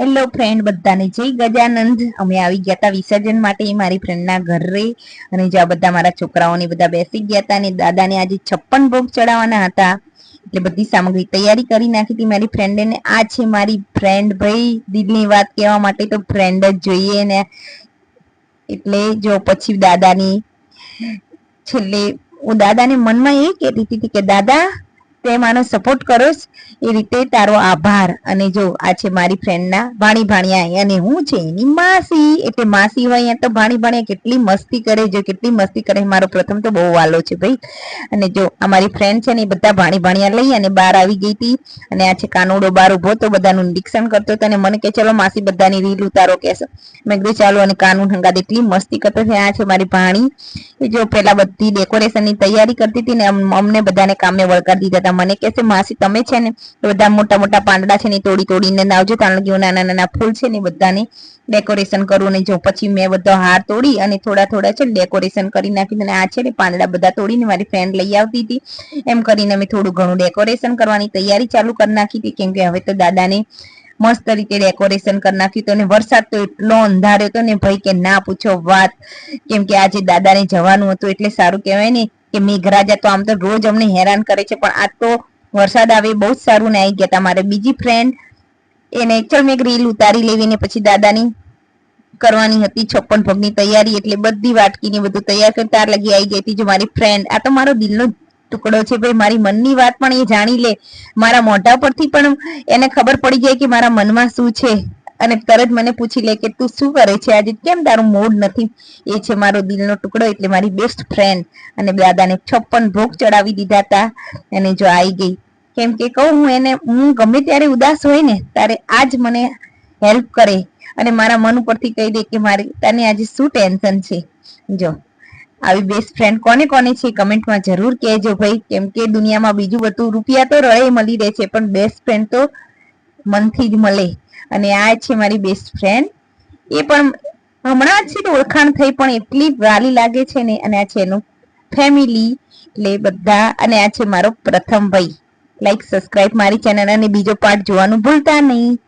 Hello friend બધાને જય ગજાનંદ. અમે આવી ગયા હતા વિસર્જન માટે મારી ફ્રેન્ડના ઘરે. અને જો બધા મારા છોકરાઓને બધા બેસી ગયા હતા અને દાદાને આજે છપ્પન ભોગ ચડાવવાના હતા. એટલે બધી સામગ્રી તૈયારી કરી નાખી હતી મારી ફ્રેન્ડે ને. આ છે મારી ફ્રેન્ડ ભાઈ. દિલની વાત કહેવા માટે તો ફ્રેન્ડ જ જોઈએ ને. એટલે જો પછી દાદાની છેલ્લે, હું દાદાને મનમાં એ કહેતી હતી કે, દાદા તે મારો સપોર્ટ કરો એ રીતે તારો આભાર. અને જો આ છે મારી ફ્રેન્ડના ભાણી ભાણિયા અને હું છે એની માસી. એટલે માસી હોય તો ભાણી ભાણિયા કેટલી મસ્તી કરે, જો કેટલી મસ્તી કરે. મારો પ્રથમ તો બહુ વાલો છે ભાઈ. અને જો આ મારી ફ્રેન્ડ છે ને એ બધા ભાણી ભાણિયા લઈ અને બહાર આવી ગઈ હતી. અને આ છે કાનોડો બહાર ઊભો તો બધાનું નિરીક્ષણ કરતો હતો. અને મને કે ચલો માસી બધાની રીલ ઉતારો કહેશે મેં કીધું ચાલો અને કાનૂન હંગાત એટલી મસ્તી કરતો છે આ છે મારી ભાણી. એ જો પેલા બધી ડેકોરેશનની તૈયારી કરતી હતી ને અમને બધાને કામે વળગાડી દીધા હતા મને કહેશે માસી, તમે છે ને બધા મોટા મોટા પાંદડા છે ને તોડી તોડીને લાવજો કે નાના નાના ફૂલ છે ને બધાને ડેકોરેશન કરું ને જો પછી મેં બધો હાર તોડી અને થોડા થોડા છે ડેકોરેશન કરી નાખ્યું અને આ છે ને પાંદડા બધા તોડીને મારી ફ્રેન્ડ લઈ આવતી હતી. એમ કરીને મેં થોડું ઘણું ડેકોરેશન કરવાની તૈયારી ચાલુ કરી નાખી હતી. કેમ કે હવે તો દાદાને મસ્ત રીતે ડેકોરેશન કરી નાખ્યું તો અને વરસાદ તો એટલો અંધાર્યો હતો ને ભાઈ કે ના પૂછો વાત. કેમ કે આજે દાદાને જવાનું હતું એટલે સારું કહેવાય ને કે મેઘરાજા તો આમ તો રોજ અમને હેરાન કરે છે, પણ આ તો વરસાદ આવે બહુ જ સારું ને આવી ગયા તા મારે. બીજી ફ્રેન્ડ એને ચલ મેં રીલ ઉતારી લેવી ને પછી દાદાની કરવાની હતી છપ્પન ભોગની તૈયારી એટલે બધી વાટકીની બધું તૈયાર કરી, તાર લગી આવી ગઈ હતી જો મારી ફ્રેન્ડ આ તો મારો દિલનો ટુકડો છે, ભાઈ, મારી મનની વાત પણ એ જાણી લે. મારા મોઢા પરથી પણ એને ખબર પડી જાય કે મારા મનમાં શું છે. અને તરત મને પૂછી લે કે તું શું કરે છે? આજે કેમ તારું મૂડ નથી? એ છે મારો દિલનો ટુકડો, એટલે મારી બેસ્ટ ફ્રેન્ડ અને દાદાને છપ્પન ભોગ ચડાવી દીધા હતા અને જો આવી ગઈ. કેમ કે કહું હું એને, હું ગમે ત્યારે ઉદાસ હોય ને ત્યારે આજ મને હેલ્પ કરે. અને મારા મન ઉપરથી કહી દે કે મારી, તને આજે શું ટેન્શન છે? જો. આવી બેસ્ટ ફ્રેન્ડ કોને કોને છે કમેન્ટમાં જરૂર કહેજો ભાઈ. કેમ કે દુનિયામાં બીજું બધું રૂપિયા તો રળે મળી રહે છે, પણ બેસ્ટ ફ્રેન્ડ તો મનથી જ મળે. અને આ છે મારી બેસ્ટ ફ્રેન્ડ એ પણ હમણાં જ છે ઓળખાણ થઈ, પણ એટલી વાલી લાગે છે ને, અને આ છે એનું ફેમિલી એટલે બધા, અને આ છે મારો પ્રથમ ભાઈ. લાઈક સબસ્ક્રાઇબ મારી ચેનલ અને બીજો પાર્ટ જોવાનું ભૂલતા નહીં.